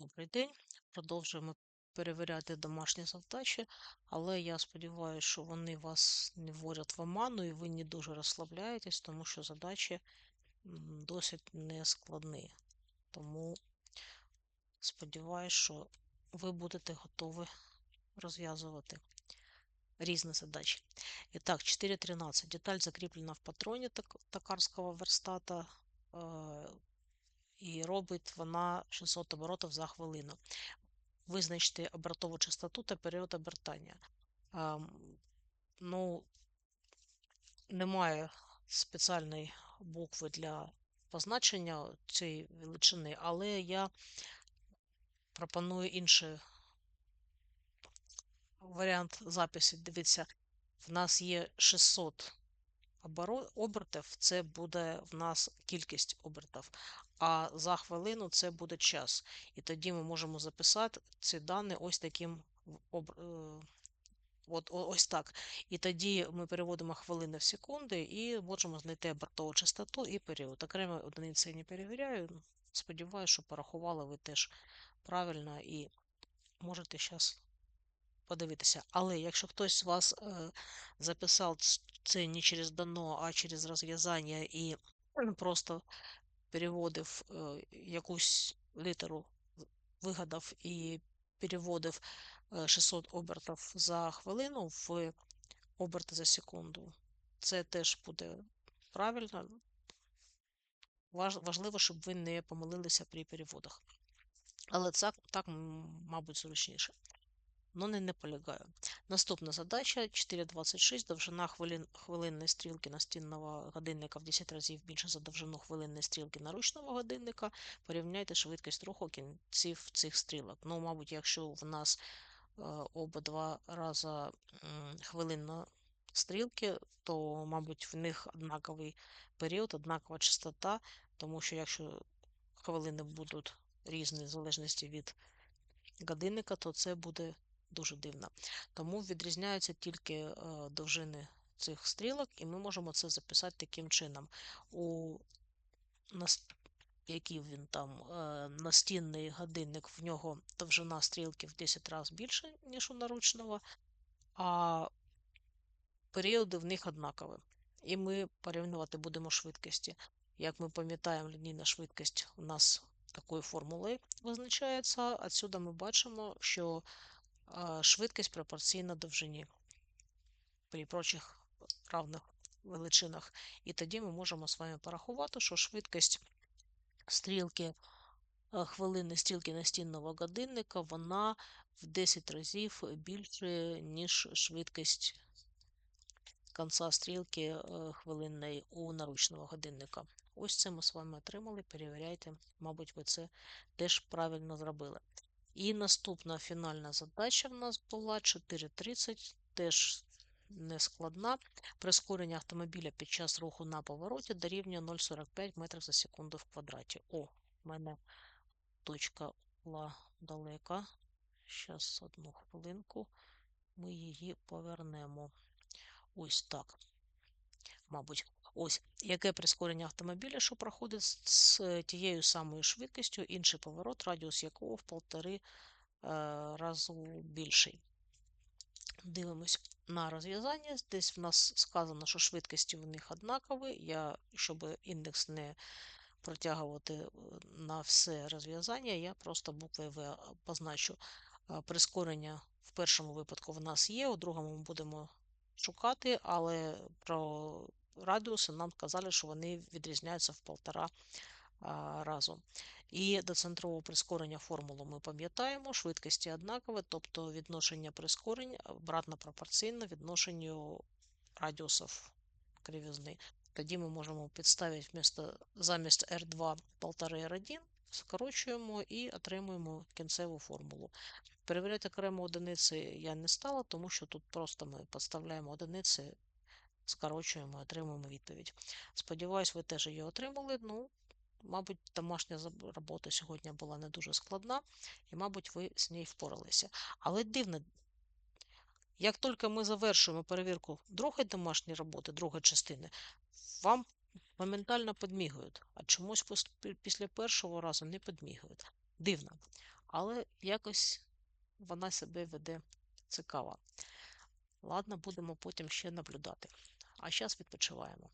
Добрий день. Продовжуємо перевіряти домашні завдачі, але я сподіваюся, що вони вас не вводять в оману і ви не дуже розслабляєтесь, тому що задачі досить нескладні. Тому сподіваюся, що ви будете готові розв'язувати різні задачі. І так, 4.13. Деталь закріплена в патроні так- токарського верстата. Робить вона 600 оборотів за хвилину. Визначте обертову частоту та період обертання. Ам, ну, немає спеціальної букви для позначення цієї величини, але я пропоную інший варіант запису. Дивіться, в нас є 600 оборо- обертів, це буде в нас кількість обертів, а за хвилину це буде час. І тоді ми можемо записати ці дані ось таким е, от, ось так. І тоді ми переводимо хвилини в секунди і можемо знайти обертову частоту і період. Окремо одиниці я не перевіряю. Сподіваюся, що порахували ви теж правильно і можете зараз подивитися. Але якщо хтось з вас е, записав це не через дано, а через розв'язання і просто переводив е, якусь літеру, вигадав і переводив е, 600 обертів за хвилину в оберти за секунду, це теж буде правильно. Важ- Важливо, щоб ви не помилилися при переводах. Але це так, мабуть, зручніше. Ну, не наполягаю. Наступна задача 4.26. Довжина хвилин, хвилинної стрілки настінного годинника в 10 разів більше за довжину хвилинної стрілки наручного годинника. Порівняйте швидкість руху кінців цих стрілок. Ну, мабуть, якщо в нас е, обидва рази хвилинна стрілки, то, мабуть, в них однаковий період, однакова частота, тому що якщо хвилини будуть різні в залежності від годинника, то це буде дуже дивно. Тому відрізняються тільки е, довжини цих стрілок, і ми можемо це записати таким чином. У нас, який він там е, настінний годинник, в нього довжина стрілки в 10 разів більше, ніж у наручного, а періоди в них однакові. І ми порівнювати будемо швидкості. Як ми пам'ятаємо, лінійна швидкість у нас такою формулою визначається. Отсюди ми бачимо, що швидкість пропорційна довжині при прочих равних величинах. І тоді ми можемо з вами порахувати, що швидкість стрілки е, хвилини стрілки настінного годинника, вона в 10 разів більше, ніж швидкість кінця стрілки е, хвилинної у наручного годинника. Ось це ми з вами отримали. Перевіряйте, мабуть, ви це теж правильно зробили. І наступна фінальна задача в нас була 4.30, теж не складна. Прискорення автомобіля під час руху на повороті дорівнює 0,45 метрів за секунду в квадраті. О, в мене точка була далека. Зараз одну хвилинку. Ми її повернемо. Ось так. Мабуть, ось яке прискорення автомобіля, що проходить з- тією самою швидкістю, інший поворот, радіус якого в полтори е, разу більший. Дивимось на розв'язання. Десь в нас сказано, що швидкості в них однакові. Я, щоб індекс не протягувати е, на все розв'язання, я просто буквою В позначу. Е, Прискорення в першому випадку в нас є, у другому ми будемо шукати, але про радіуси нам казали, що вони відрізняються в полтора разу. І до центрового прискорення формулу ми пам'ятаємо, швидкості однакові, тобто відношення прискорень обратно пропорційно відношенню радіусів кривізни. Тоді ми можемо підставити вмісто, замість R2 1,5 R1, скорочуємо і отримуємо кінцеву формулу. Перевіряти окремо одиниці я не стала, тому що тут просто ми підставляємо одиниці, скорочуємо і отримуємо відповідь. Сподіваюсь, ви теж її отримали. Ну, мабуть, домашня робота сьогодні була не дуже складна, і, мабуть, ви з нею впоралися. Але дивно, як тільки ми завершуємо перевірку другої домашньої роботи, другої частини, вам моментально підмігують, а чомусь після першого разу не підмігують. Дивно. але якось вона себе веде цікаво. Ладно, будемо потім ще наблюдати. А зараз відпочиваємо.